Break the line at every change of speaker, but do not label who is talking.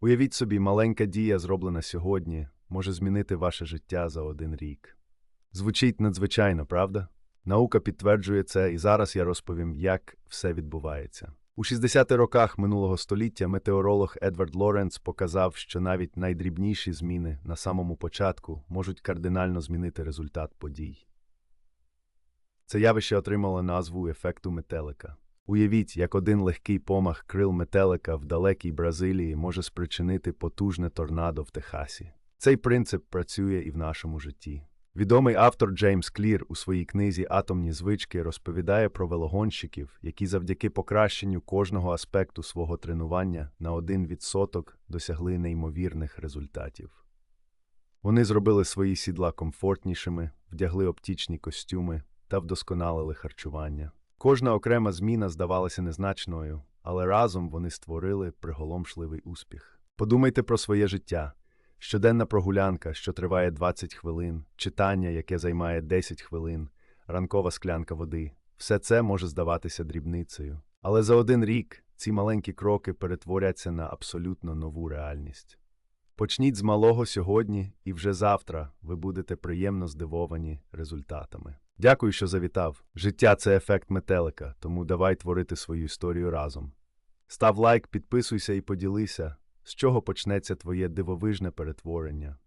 Уявіть собі, маленька дія, зроблена сьогодні, може змінити ваше життя за один рік. Звучить надзвичайно, правда? Наука підтверджує це, і зараз я розповім, як все відбувається. У 60-х роках минулого століття метеоролог Едвард Лоренц показав, що навіть найдрібніші зміни на самому початку можуть кардинально змінити результат подій. Це явище отримало назву ефекту метелика. Уявіть, як один легкий помах крил метелика в далекій Бразилії може спричинити потужне торнадо в Техасі. Цей принцип працює і в нашому житті. Відомий автор Джеймс Клір у своїй книзі Атомні звички розповідає про велогонщиків, які завдяки покращенню кожного аспекту свого тренування на 1% досягли неймовірних результатів. Вони зробили свої сідла комфортнішими, вдягли оптічні костюми та вдосконалили харчування. Кожна окрема зміна здавалася незначною, але разом вони створили приголомшливий успіх. Подумайте про своє життя. Щоденна прогулянка, що триває 20 хвилин, читання, яке займає 10 хвилин, ранкова склянка води все це може здаватися дрібницею. Але за один рік ці маленькі кроки перетворяться на абсолютно нову реальність. Почніть з малого сьогодні, і вже завтра ви будете приємно здивовані результатами. Дякую, що завітав. Життя це ефект метелика, тому давай творити свою історію разом. Став лайк, підписуйся і поділися, з чого почнеться твоє дивовижне перетворення.